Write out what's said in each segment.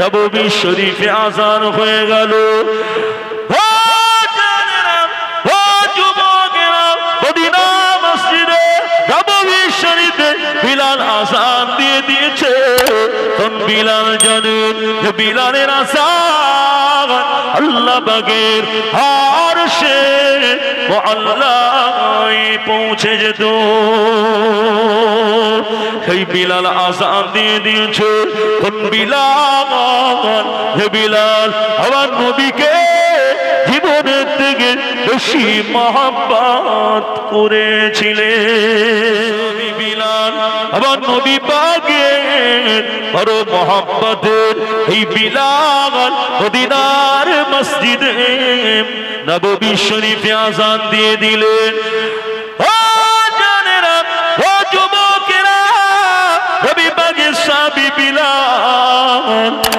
নববী শরীফে আজান হয়ে গেল। বিলাল আসান দিয়ে দিয়েছে। বিলাল জানেন বিলালের আজান আল্লাহ বাগের আর সে আল্লাহ পৌঁছে যেত। সেই বিলাল আসান দিয়ে দিয়েছে, কোন বিলাল? হে বিলাল, আমার নবীকে বেশি মহাব্বাত করেছিলেন বিলাল আমার নবী পাগে বড় মহাব্বতের এই বিলাল মদিনার মসজিদে নববী শরীফে আজান দিয়ে দিলেন। ও নবী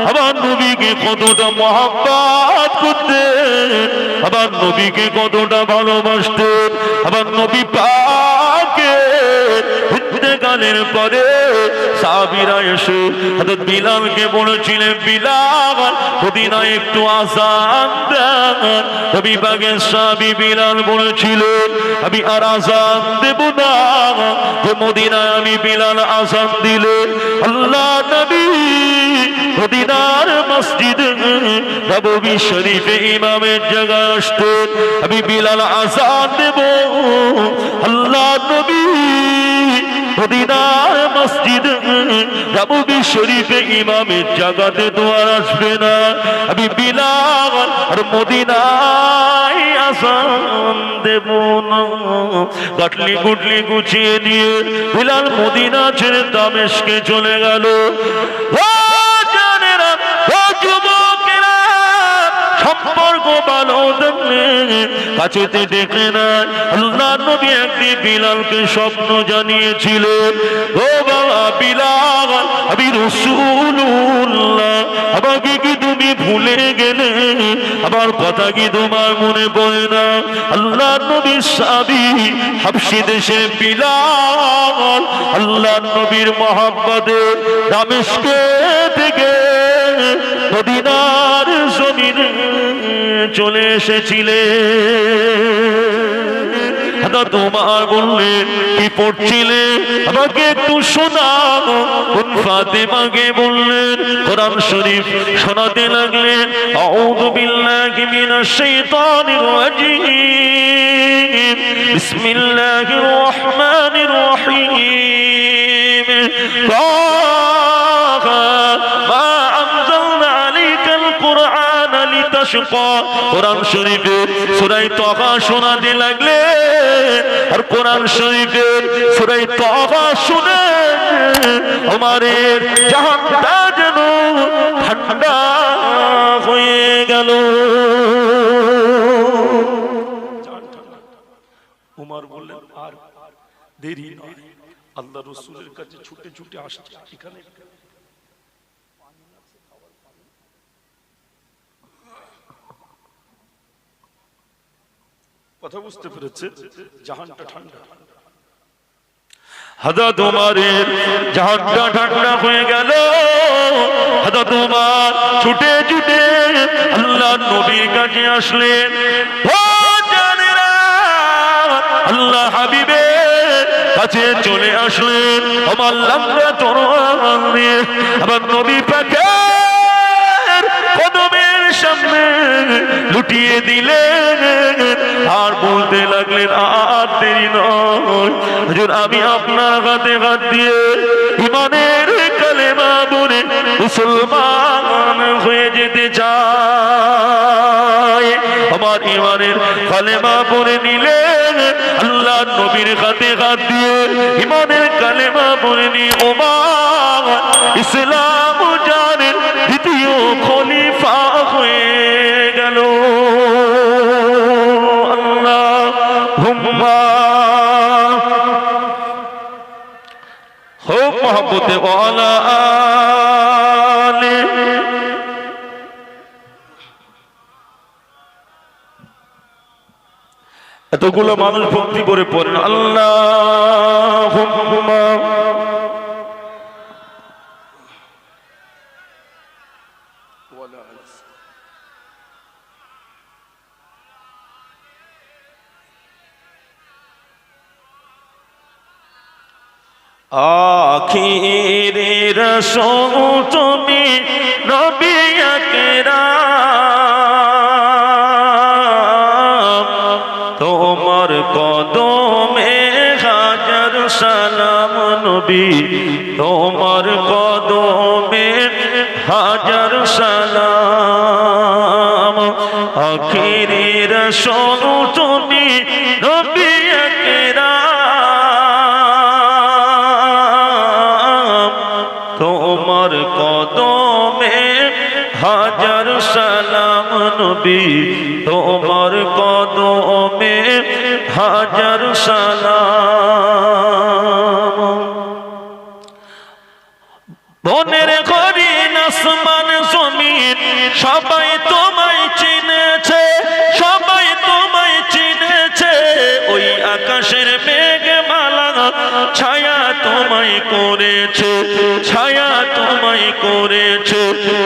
আমার নবীকে কতটা মহাব্বাত আমার নবীকে কতটা ভালোবাসতেন আমার নবী পাকে গানের পরে সাবিরা এসে হযরত বিলালকে বলেছিলেন, বিলাল মদিনা একটু আজান দেন। পাকের সাবি বিলাল বলেছিলেন, আমি আর আজান দেব না। যে মদিনায় আমি বিলাল আজান দিলেন আল্লাহ নবী মদিনার মসজিদে নববী শরীফে ইমামের জায়গায় আসতেন আমি বিলাল আজান দেব। আল্লাহ নবী মসজিদ শরীফে ইমামের দোয়ার আসবে না। আমি বিলাল আর দেব গুটলি গুছিয়ে নিয়ে বিলাল মদিনা ছেড়ে দামেশকে চলে গেল। ও সম্পর্ক ভালো দেখলে কাছেতে দেখে না আল্লাহ নবী একদিন বিলালকে স্বপ্ন জানিয়েছিলেন, ও বাবা বিলাল, আমি রসুল্লাহ আমাকে কি তুমি ভুলে গেলে? আমার কথা কি তোমার মনে পড়ে না? আল্লাহ নবীর সাবি হাবসি দেশে বিলাল, আল্লাহ নবীর মোহাম্মদে দামেশকে থেকে মদিনার জমিনে চলে এসেছিলে। তোমার বললেন কি পড়ছিলে? আমাকে একটু শোনাও। ফাতেমাকে বললেন কোরআন শরীফ শোনাতে লাগলেন আউযু বিল্লাহি মিনাশ শাইতানির রাজিম। বিসমিল্লাহির রহমানির রহিম। আশুক কোরআন শরীফের সুরাই তফা শোনাতে লাগলে, আর কোরআন সুরাই শুনে জাহানটা যেন ঠান্ডা হয়ে গেল। উমার বললেন, আর দেরি আল্লাহ রসুলের কাছে ছুটে ছুটে আসছে এখানে। কথা বুঝতে পেরেছে? জাহানটা ঠান্ডা। হাদা তোমারের জাহাজটা ঠান্ডা হয়ে গেল। হাদা তোমার ছুটে ছুটে আল্লাহ নবীর কাছে আসলেন। আল্লাহ হাবিবে কাছে চলে আসলেন। আমার লম্বা নিয়ে আমার নবী পাকে সামনে লুটিয়ে দিলেন আর বলতে লাগলেন আর দেরি নয়। আমি আপনার হাতে হাত দিয়ে ইমানের কালেমা বলে মুসলমান হয়ে যেতে চাই। আমার ইমানের কালেমা পড়ে নিলেন, আল্লাহ নবীর হাতে হাত দিয়ে ইমানের কালেমা পড়ে নি ওমা, ইসলাম জানের দ্বিতীয় আলে এতগুলো মানুষ ভক্তি করে পড়েন। আল্লাহ হুম্মা ওয়ালা আলিহি আখিরে রসুল তুমি তোমার কদমে হাজার সালাম নবী। তোমার কদমে হাজার সালাম। আখিরে রসুল নবী, তোমার কদমে হাজার সালাম। বনের ঘরে আসমান জমিন, সবাই তোমায় চিনেছে, সবাই তোমায় চিনেছে। ওই আকাশের মেঘমালা ছায়া তোমায় করেছে, ছায়া তোমায় করেছে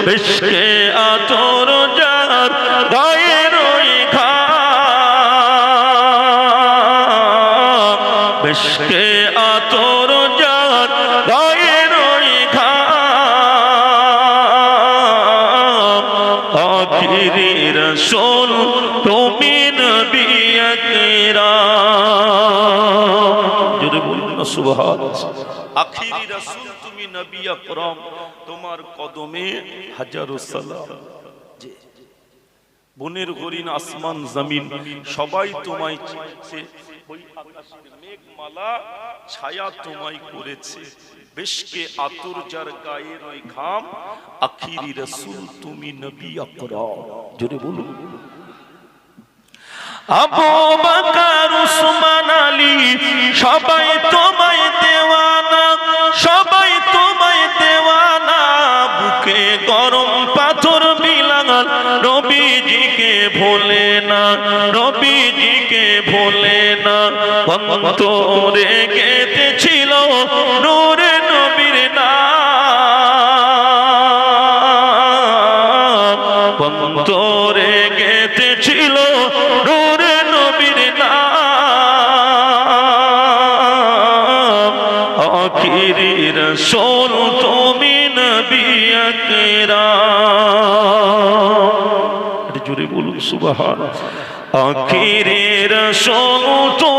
বেশকে আতর আখিরি রসুল, তুমি নবী আকরাম, তোমার কদমে হাজারো সালাম। বনের হরিণ, আসমান, জমিন, সবাই তোমায় ওই আকাশের মেঘমালা ছায়া তোমায় করেছে। বেশকে আতর যার গায়ের ঘাম, আখিরি রসুল, তুমি নবী আকরাম। জোরে বলুন। আবু বকর, উসমান অন্তরে গেতেছিল নূরে নবীর নাম। অন্তরে গেতেছিল নূরে নবীর নাম। আখিরি রসুল তুমি নবী আকরাম। জোরে বলুন সুবহান আখিরি রসুল তুমি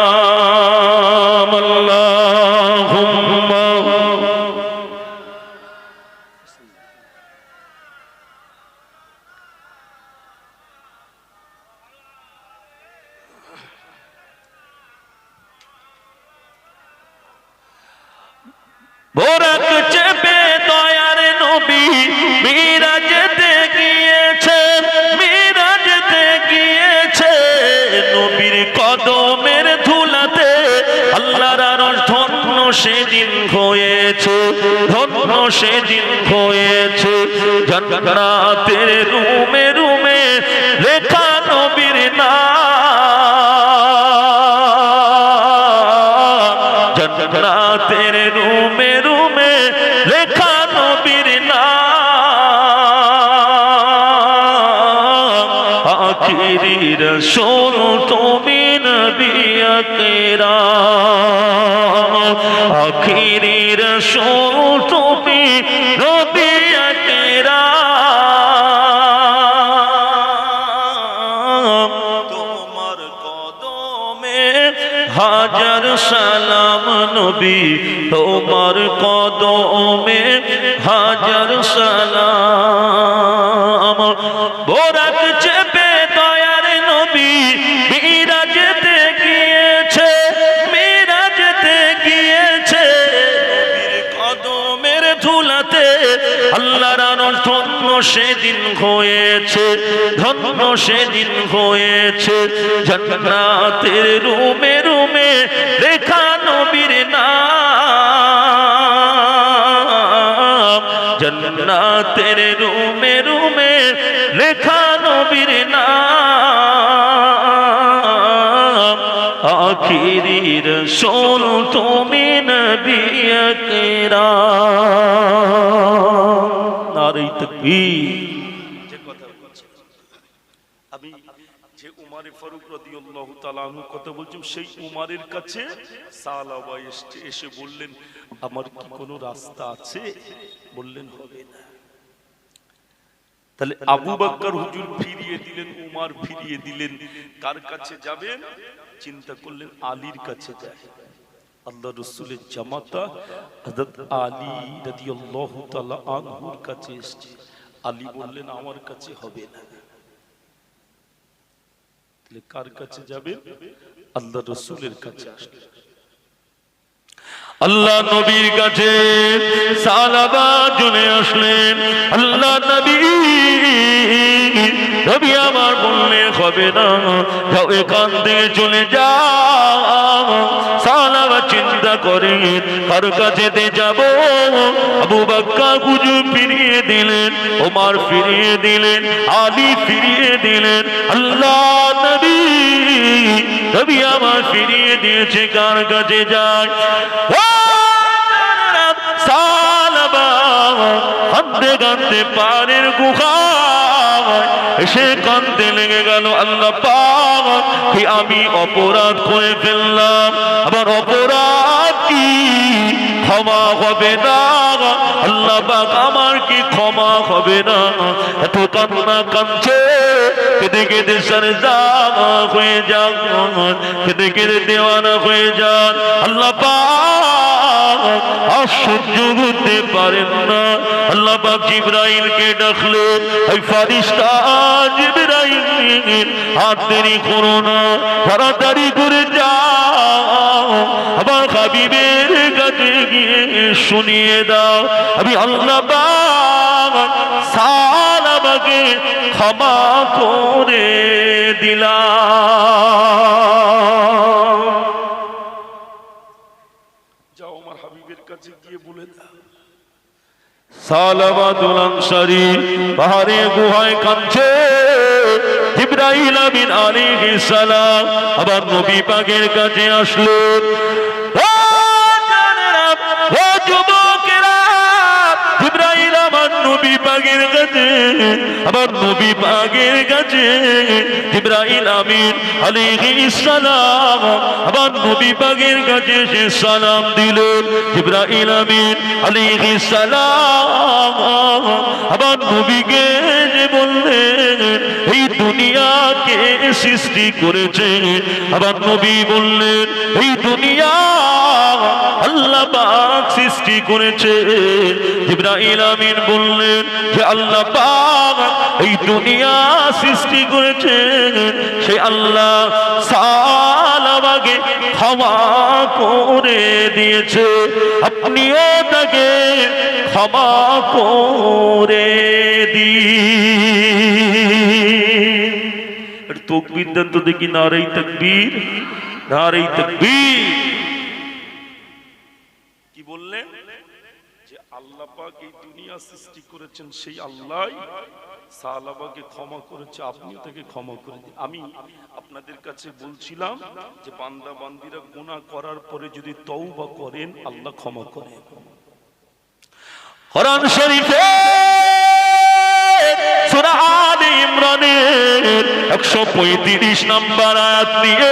রসুল তুমি নবী আকরাম আখিরি রসুল তুমি নবী আকরাম তোমার কদমে হাজার সালাম নবী, তোমার কদমে হাজার সালাম সেদিন হয়েছে ধন্য সেদিন হয়েছে জান্নাতের রুমে রুমে লেখা নবীর নাম। জন্নাতের রুমে রুমে লেখা নবীর নাম। আখিরি রসুল তুমি নবী নারী তকবীর যে কথা বলছি। আমি যে উমারে ফারুক রাদিয়াল্লাহু তাআলা আনহু কথা বলছিলাম সেই উমারের কাছে সালাবা এসে এসে বললেন আমার কি কোনো রাস্তা আছে? বললেন হবে না। তাহলে আবু বাক্কার হুজুর ফিরিয়ে দিলেন উমার ফিরিয়ে দিলেন। কার কাছে যাবেন? চিন্তা করলেন আলীর কাছে যায় আল্লাহ রসুলের জামাতা হযরত আলী রাদিয়াল্লাহু তাআলা আনহুর কাছে এসেছে। আলী বললেন, আমার কাছে হবে না। তাহলে কার কাছে যাবেন আল্লাহ রসুলের কাছে আসলেন আল্লাহ নবীর কাছে সালাবা চলে আসলেন। আল্লাহ নবী নবী আমার বললে হবে না। যাও এখান চলে যাও। সালাবা চিন্তা করে কার কাছে যাব? আবু বাক্কা গুজু ফিরিয়ে দিলেন, ওমার ফিরিয়ে দিলেন, আলী ফিরিয়ে দিলেন। আল্লাহ নবী নবী আমার ফিরিয়ে দিয়েছে কার কাছে যায়? সালাবা কান্দে কান্দে পারের গুহায় সে কান্দে লেগে গেল আল্লাহ পাক। কি আমি অপরাধ করে ফেললাম। আবার অপরাধ কি? ক্ষমা হবে না। আল্লাহ পাক আমার কি ক্ষমা হবে না? এত কান্না কাঁদছে। কেঁদে কেঁদে সারে জামা হয়ে যান। কেঁদে কেঁদে দেওয়ানা হয়ে যান। আল্লাহ পাক সহ্য করতে পারেন না। আল্লাহ পাক জিব্রাইলকে ডাকলেন ওই ফারিস্তা জিব্রাইল, আর দেরি করো না। তাড়াতাড়ি করে যাও। আমার হাবিবের কাছে গিয়ে শুনিয়ে দাও। আমি আল্লাহ সালামাকে ক্ষমা করে দিলাম। যাও আমার হাবিবের কাছে গিয়ে বলে দাও। সালামাতুল আনসারী পাহাড়ে গুহায় কাঁদছে। জিব্রাইল আমিন আলাইহিস সালাম আবার নবী পাকের কাছে আসলো পাকের কাছে আবার নবী পাকের কাছে জিব্রাইল আমিন আলাইহিস সালাম, আবার নবী পাকের কাছে সে সালাম দিলেন, জিব্রাইল আমিন আলাইহিস সালাম, আবার নবীকে যে বললেন, এই দুনিয়াকে সৃষ্টি করেছে। আবার নবী বললেন, এই দুনিয়া আল্লাহ পাক সৃষ্টি করেছে। জিব্রাইল আমিন বললেন যে আল্লাহ পাক এই দুনিয়া সৃষ্টি করেছে। সে আল্লাহ সালামাকে ক্ষমা করে দিয়েছে। আপনিও তাকে ক্ষমা করে দিন। তকবির দেন তো দেখি নারাই তকবীর নারাই তকবীর। পাক এই দুনিয়া সৃষ্টি করেছেন সেই আল্লাহ। ক্ষমা করেছে তাকে ক্ষমা করে আমি আপনাদের কাছে বলছিলাম যে বান্দা, বান্দিরা করার পরে যদি করেন, আল্লাহ ক্ষমা করেন কোরআন শরীফে সূরা আলে ইমরানের 135 নম্বর আয়াত নিয়ে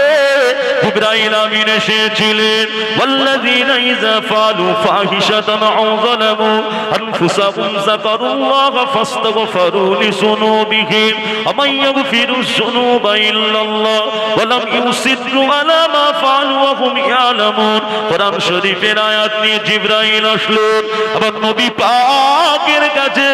ইব্রাহিম আমিন এসেছিলেন والذين إذا فعلوا فاحشة أو ظلموا أنفسهم ذكروا الله فاستغفروا لذنوبهم ومن يغفر الذنوب إلا الله ولم يصروا على ما فعلوا وهم يعلمون কোরআন শরীফের আয়াত নিয়ে জিব্রাইল আসলেন আবার নবী পাকের কাছে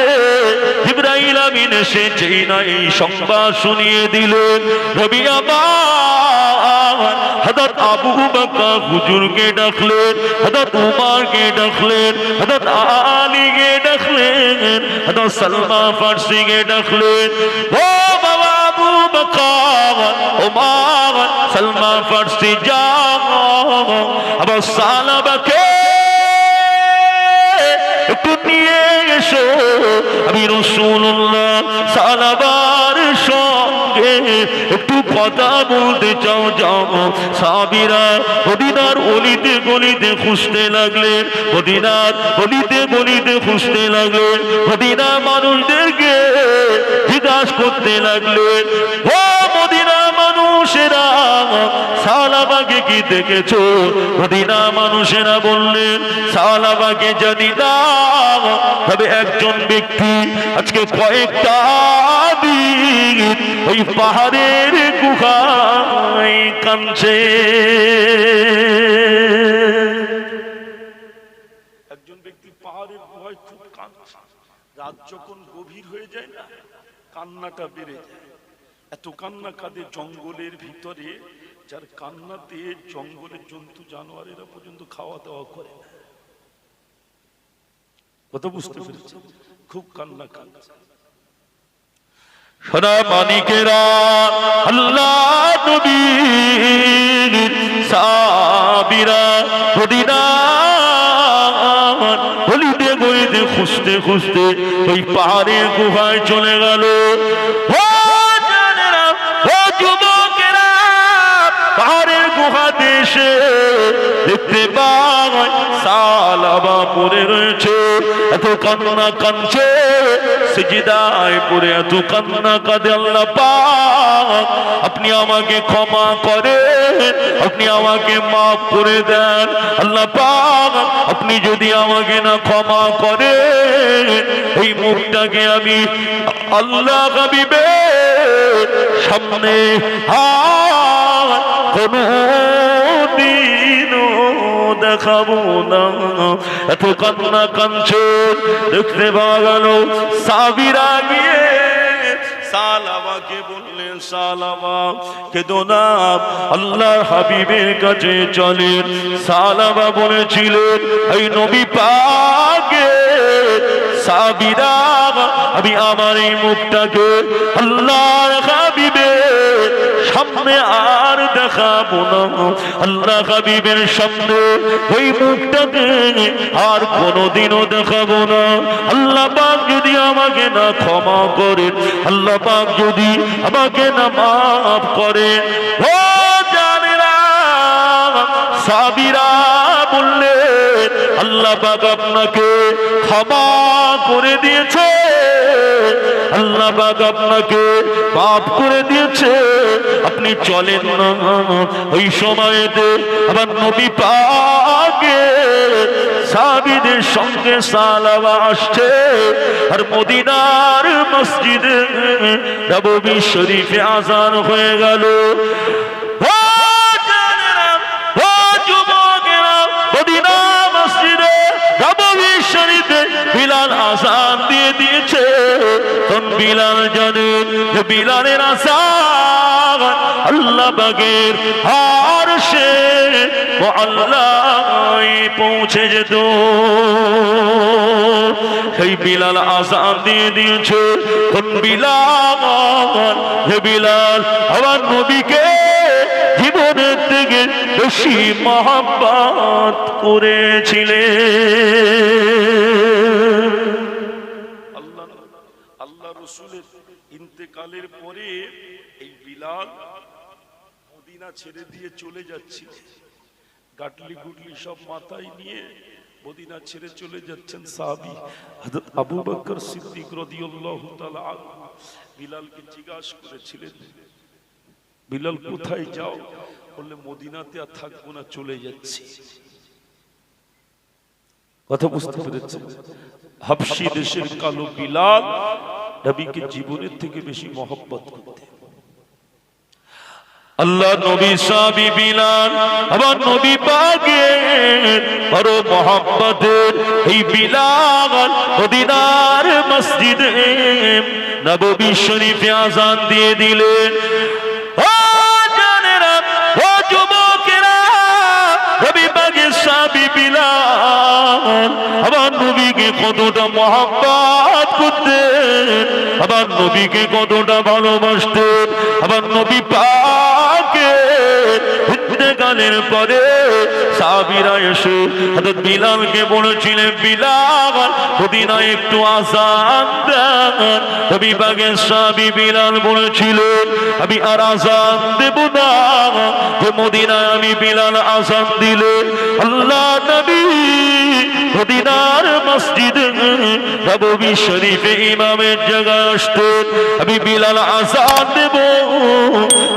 জিব্রাইল আমিন এসে যেই না এই সংবাদ শুনিয়ে দিলেন নবী আমার হযরত আবু বকর হুজুরকে ডাকলেন হযরত উমরকে ডাকলেন হযরত আলীকে ডাকলেন হযরত সালমান ফারসিকে ডাকলেন ও বাবা আবু বকর উমর সালমান ফারসি যাও আবার সালাবাকে একটু নিয়ে এসো আমি রসুল্লাহ সালাবার সঙ্গে একটু কথা বলতে চাও, যাও। সাবিরা মদিনার অলিতে গলিতে খুঁজতে লাগলেন। মদিনার অলিতে গলিতে খুঁজতে লাগলেন। মদিনা মানুষদেরকে জিজ্ঞাসা করতে লাগলেন, ও মানুষেরা সালাবাকে কি দেখেছ? মদিনা মানুষেরা বললেন না, তবে একজন ব্যক্তি আজকে কয়েকটা দিন ওই পাহাড়ের গুহায় কাঁদছে। রাত যখন গভীর হয়ে যায় না, কান্নাটা বেড়ে কান্না কাঁদে জঙ্গলের ভিতরে, যার কান্নাতে জঙ্গলের জন্তু, জানোয়ারেরা পর্যন্ত খাওয়া দাওয়া করে না। কথা বুঝতে পেরেছি খুব কান্না কাঁদছে সোনা মানিকেরা, আল্লাহ নবী সাবিরা মদিনা গলিতে গলিতে খুঁজতে খুঁজতে ওই পাহাড়ের গুহায় চলে গেল। ও এসে দেখতে সালাবা পড়ে রয়েছে। এত কান্না কাঁদছে সিজিদায় পড়ে এত কান্না কাঁদে আল্লাহ পাক। আপনি আমাকে ক্ষমা করে আপনি আমাকে মাফ করে দেন আল্লাহ পাক। আপনি যদি আমাকে না ক্ষমা করে এই মুখটাকে আমি আল্লাহ হাবিবে সামনে আর কোনো দেখাবো না। এত কান্না কাঞ্চন, দেখতে গেল সাবিরা গিয়ে চলেন। বলেছিলেন এই নবী পাকে, সাবিরা, আমি আমার এই মুখটাকে আল্লাহর হাবিবের সামনে আর দেখাবো না। আল্লাহ হাবিবের সামনে ওই মুখটাকে আর কোনোদিনও দেখাবো না। আল্লাহ পাক যদি আমাকে না ক্ষমা করে আল্লাহ পাক যদি আমাকে না মাফ করে ও জানেরা, সাবিরা আল্লাহ পাক আপনাকে ক্ষমা করে দিয়েছে। আল্লাহ পাক আপনাকে পাপ করে দিয়েছে। আপনি চলেন না। ওই সময়তে আবার নবী পাকে সাবিদের সঙ্গে সালাবা আসছে আর মদিনার মসজিদে নববী শরীফে আজান হয়ে গেল। বিলাল আজান দিয়ে দিয়েছে। তখন বিলাল জানেন যে বিলালের আজান আল্লাহ বাগের আর সে আল্লাহ পৌঁছে যেত। সেই বিলাল আজান দিয়ে দিয়েছে। কোন বিলাল হে বিলাল আমার নবীকে জীবনের থেকে বেশি মহাব্বাত করেছিলেন। রসুলের ইন্তেকালের পরে এই বিলাল মদিনা ছেড়ে দিয়ে চলে যাচ্ছিল। গাটলি গুটলি সব মাথায় নিয়ে মদিনা ছেড়ে চলে যাচ্ছেন সাহাবি হযরত আবু বকর সিদ্দিক রাদিয়াল্লাহু তাআলা বিলালকে জিজ্ঞাসা করেছিলেন, বিলাল, কোথায় যাও? বললে মদিনাতে আর থাকব না, চলে যাচ্ছি। কথা বুঝতে পেরেছে হাবশি দেশের কালো বিলাল নবীকে জীবনের থেকে বেশি মহব্বত করতে। আল্লাহ নবী সাবি বিলাল, আমার নবী পাকে বড় মোহাম্মদের এই বিলাল মদিনার মসজিদে নববী শরীফে আজান দিয়ে দিলেন। নবীকে কতটা মহাব্বাত করতেন আমার নবীকে কতটা ভালোবাসতেন আবার নবী পাকে গানের পরে সাবিরা এসে হযরত বিলালকে বলেছিলেন, বিলাল মদিনা একটু আজান দেন। নবী পাকের সাহাবী বিলাল বলেছিলেন, আমি আর আজান দেব না। যে মদিনায় আমি বিলাল আজান দিলে আল্লাহ নবী মদিনার মসজিদে নববী শরীফে ইমামের জায়গায় আসতেন। আমি বিলাল আজান দেব।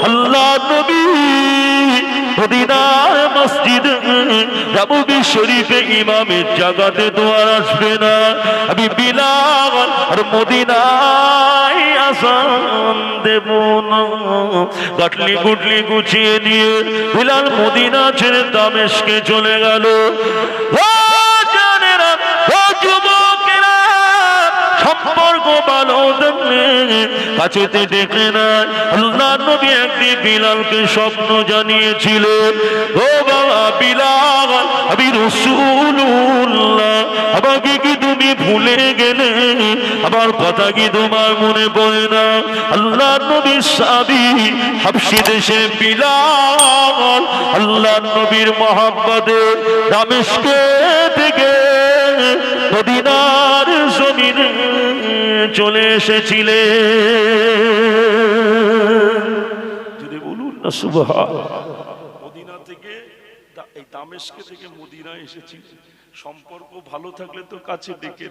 আল্লাহ নবী মদিনার মসজিদ নববী শরীফে ইমামের জায়গাতে দোয়ার আসবে না। আমি বিলাল আর মদিনায় আসান দেব না। গাটলি গুটলি গুছিয়ে নিয়ে বিলাল মদিনা ছেড়ে দামেশকে চলে গেল। ও জানেরা, ও যুবকেরা কাছেতে ডেকে না আল্লাহ নবী বিলালকে স্বপ্ন জানিয়েছিলেন, ও বাবা বিলাল আমি রসুল্লাহ আমাকে কি ভুলে গেলে আমার কথা কি তোমার মনে পড়ে না? আল্লাহ নবী সাবি হাবসি দেশে বিলাল। আল্লাহ নবীর মোহাম্মদে দামেশকে থেকে মদিনার জমিনে চলে এসেছিলে। যদি বলুন না দা- এই দামেশকে থেকে মদিনা এসেছি। সম্পর্ক ভালো থাকলে তো কাছে ডেকে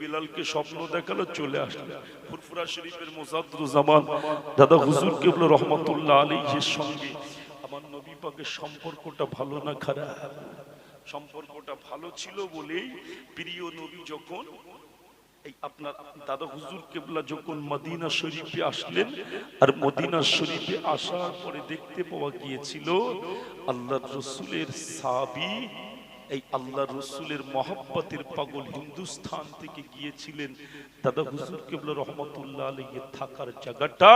বিলালকে স্বপ্ন দেখাল, চলে আসলো। ফুরফুরা শরীফের মোসাদুজ্জামান দাদা হুজুর কেবল রহমতুল্লাহ সঙ্গে। আমার নবী সম্পর্কটা ভালো না খারাপ? সম্পর্কটা ভালো ছিল বলেই প্রিয় নবী যখন এই আপনার দাদা হুজুর কেবলা যখন মদিনা শরীফে আসলেন, আর মদিনা শরীফে আসার পরে দেখতে পাওয়া গিয়েছিল, আল্লাহ রসুলের সাবি এই আল্লাহ রসুলের মহাব্বতের পাগল হিন্দুস্থান থেকে গিয়েছিলেন। দাদা হুজুর কেবলা রহমতুল্লাহ আলহী থাকার জায়গাটা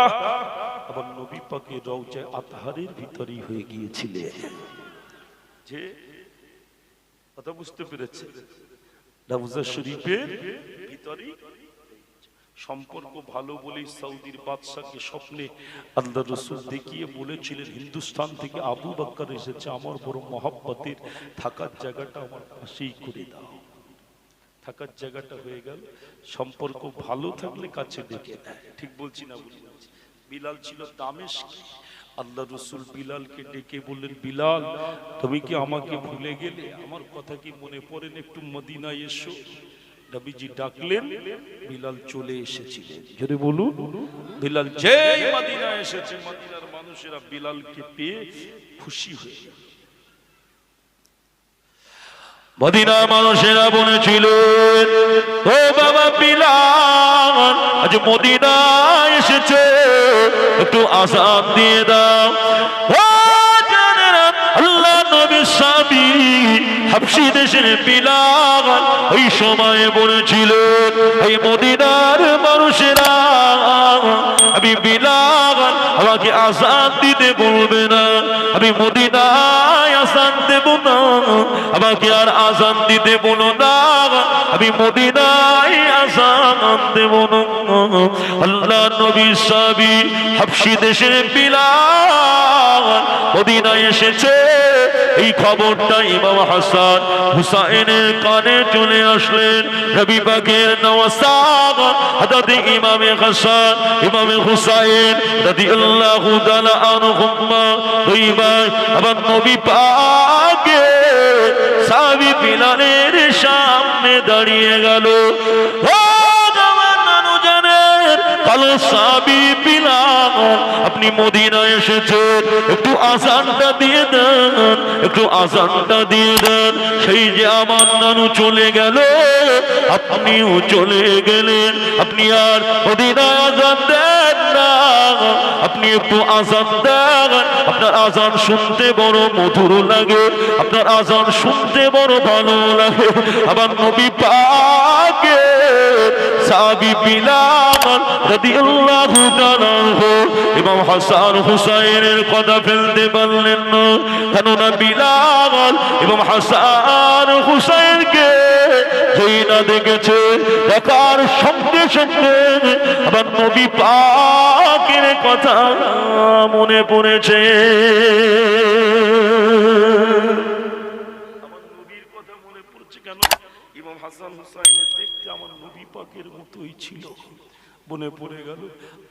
আবার নবী পাকে রওজায় আতহারের ভিতরেই হয়ে গিয়েছিলেন। যে, কথা বুঝতে পেরেছে রাউজা শরীফের ভিতরে সম্পর্ক ভালো বলেই সৌদির বাদশাকে স্বপ্নে আল্লাহ রসুল দেখিয়ে বলেছিলেন, হিন্দুস্তান থেকে আবু বাক্কার এসেছে, আমার বড় মহাব্বতের থাকার জায়গাটা আমার পাশেই করে দাও। থাকার জায়গাটা হয়ে গেল। সম্পর্ক ভালো থাকলে কাছে নেয়। ঠিক বলছি না বলি বিলাল ছিল দামেশ আল্লাহ রসুল বিলালকে ডেকে বললেন, বিলাল, তুমি কি আমাকে ভুলে গেলে? আমার কথা কি মনে পড়েন একটু মদিনা এসো। নবীজি ডাকলেন, বিলাল চলে এসেছিলেন। যদি বলুন, বিলাল যে মদিনা এসেছে, মদিনার মানুষেরা বিলালকে পেয়ে খুশি হয়ে গেল। মদিনা মানুষেরা বলেছিলেন, ও বাবা বিলাল, আজ মদিনা এসেছে, একটু আসাদ দিয়ে দাও ওই সময়ে এই মদিনার মানুষেরা, আমি বিলাল না, আমি আসান দেব না। আমাকে আর আজান দিতে বলো না। আমি মদিনায় আজান দেব না। আল্লাহ নবী সাবি হাবসি দেশের বিলাল মদিনায় এসেছে। এই খবরটা ইমাম হাসান হুসাইনের কানে চলে আসলেন। নবী পাকের নওয়াসাব হযরত ইমামে হাসান, ইমামে হুসাইন রাদিয়াল্লাহু তাআলা আনহুমা দুই আবার নবী পাকে সাহাবী বিলালের সামনে দাঁড়িয়ে গেল। সাবি আপনি মদিনায় এসেছেন, একটু আসানটা দিয়ে দেন, একটু আসানটা দিয়ে দেন। সেই যে আমার নানু চলে গেল, আপনিও চলে গেলেন। আপনি আর মদিনায় আজান দেন আপনি একটু আজান দেন। আপনার আজান শুনতে বড় মধুর লাগে। আপনার আজান শুনতে বড় ভালো লাগে। আবার নবী পাকে সাহাবী বিলাল রাদিয়াল্লাহু তাআলা ইমাম হাসান হুসাইনের কথা ফেলতে পারলেন না। কেননা বিলাল এবং হাসান হুসাইনকে যেই না দেখেছে, দেখার সঙ্গে সঙ্গে আবার নবী পাকের কথা মনে পড়েছে। ইমাম হাসান হুসাইনের দেখতে আমার নবী পাকের মতোই ছিল। মনে পড়ে গেল,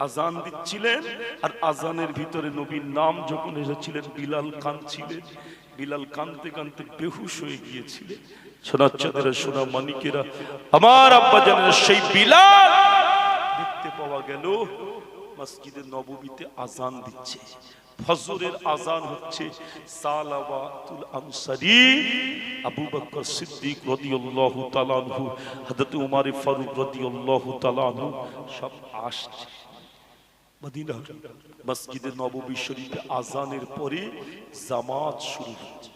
আজান দিচ্ছিলেন আর আজানের ভিতরে নবীর নাম যখন এসেছিলেন, বিলাল কাঁদছিলেন বিলাল কাঁদতে কাঁদতে বেহুশ হয়ে গিয়েছিলেন। সোনাচ্চাদেরা সোনা মানিকেরা, আমার আব্বা জানেন সেই বিলাল দেখতে পাওয়া গেল, মসজিদে নববীতে আজান দিচ্ছে। ফজরের আজান হচ্ছে সালাওয়াতুল আনসারি। আবু বকর সিদ্দিক রাদিয়াল্লাহু তাআলা আনহু, হযরত উমর ফারুক রাদিয়াল্লাহু তাআলা আনহু সব আসছে। মদিনা মসজিদে নববী শরীফে আজানের পরে জামাত শুরু হচ্ছে।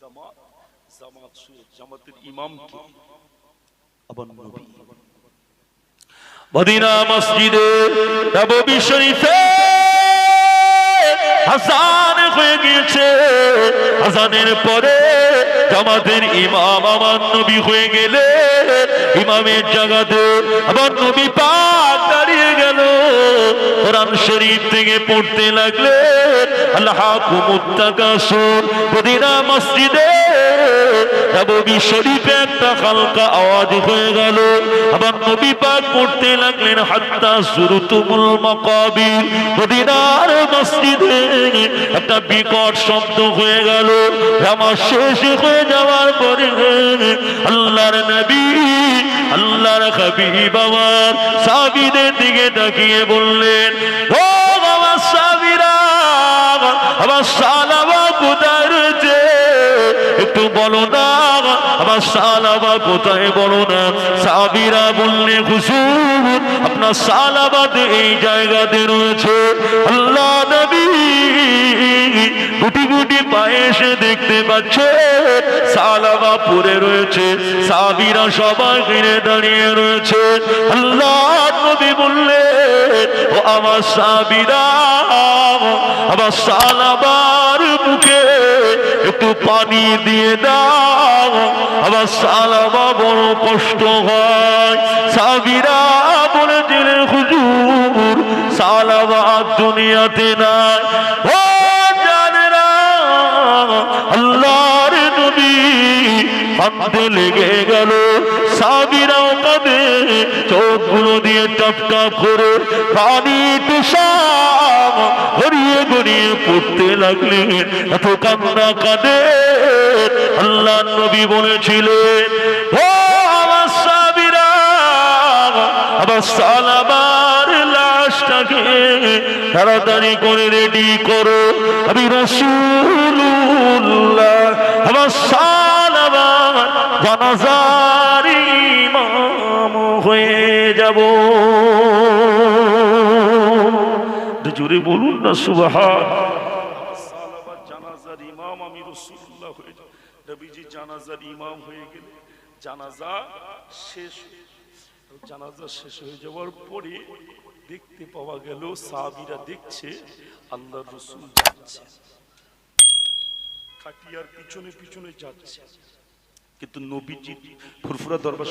জামাত জামাত শুরু জামাতের ইমাম কে? আবার নবী। মদিনা মসজিদে শরীফে হাসান হয়ে গিয়েছে। হাসানের পরে জামাতের ইমাম আমার নবী হয়ে গেলে, ইমামের জায়গাতে আমার নবী পাক দাঁড়িয়ে গেল। কোরআন শরীফ থেকে পড়তে লাগলে, আল্লাহ মদিনা মসজিদে নবী শরীফে একটা হালকা আওয়াজ হয়ে গেল। আবার নবী পাক পড়তে লাগলেন, হাত্তা সুরুতুমুল মাকাবির। মসজিদে একটা বিকট শব্দ হয়ে গেল। আমার শেষ হয়ে যাওয়ার পরে আল্লাহর নবী, আল্লাহর সাবিদের দিকে তাকিয়ে বললেন একটু বলো না। আমার সালামা কোথায় বলো না? সাবিরা বললে, হুজুর, আপনার সালাবাদ এই জায়গাতে রয়েছে। আল্লাহ গুটি গুটি পায়ে এসে দেখতে পাচ্ছে। সালামা পরে রয়েছে। সাবিরা সবাই ঘিরে দাঁড়িয়ে রয়েছে। আল্লাহ নবী বললেন ও আমার সাবিরা আমার সালাবার মুখে একটু পানি দিয়ে দাও। আমার সালাবা বড় কষ্ট হয়। সাবিরা বলেছিলেন হুজুর সালাবা দুনিয়াতে নাই। ও জানেরা, আল্লাহর নবী কাঁদতে লেগে গেল, সাবিরাও কাঁদে, চোখগুলো দিয়ে টপকা করে পানি তুষার গড়িয়ে গড়িয়ে পড়তে লাগলেন এত কান্না কাঁদে। আল্লাহ নবী বলেছিলেন, ও আমার সাবিরা আবার সালাবার লাশটাকে তাড়াতাড়ি করে রেডি করো। আমি রসুল্লাহ আমার সালাবার জানাজার ইমাম হয়ে যাব। জোরে বলুন না, সুবাহান সালাবার জানাজার ইমাম আমি রসুল্লাহ হয়ে যাব নবীজি জানাজার ইমাম হয়ে গেলে জানাজা শেষ জানাজা শেষ হয়ে যাওয়ার পরে দেখতে পাওয়া গেল, সাহাবিরা দেখছে আল্লাহ রসুল যাচ্ছে। খাটিয়ার পিছনে পিছনে যাচ্ছে। কিন্তু নবীজি ফুরফুরা দরবার